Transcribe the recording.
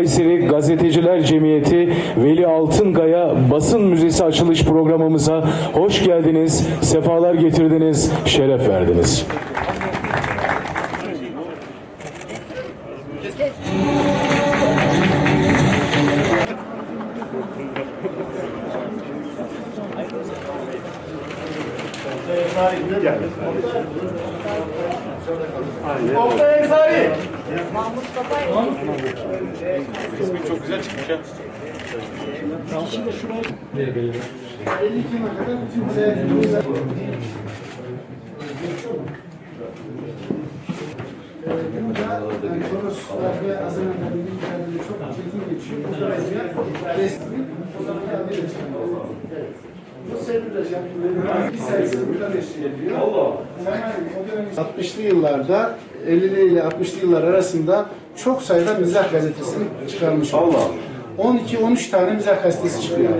Kayseri Gazeteciler Cemiyeti Veli Altınkaya Basın Müzesi açılış programımıza hoş geldiniz, sefalar getirdiniz, şeref verdiniz. Oktay Ensari. Yani Toroslar ve Azerbaycan'ın mücadele çok çetin geçiyor. Dolayısıyla resmi o zaman adı çıkıyor. Bu sebeple yapılan bir sayısı buradan eşliğ ediyor. Allah. 60'lı yıllarda 50'li ile 60'lı yıllar arasında çok sayıda mizah gazetesini çıkarmış. Allah. 12-13 tane mizah gazetesi çıkıyor.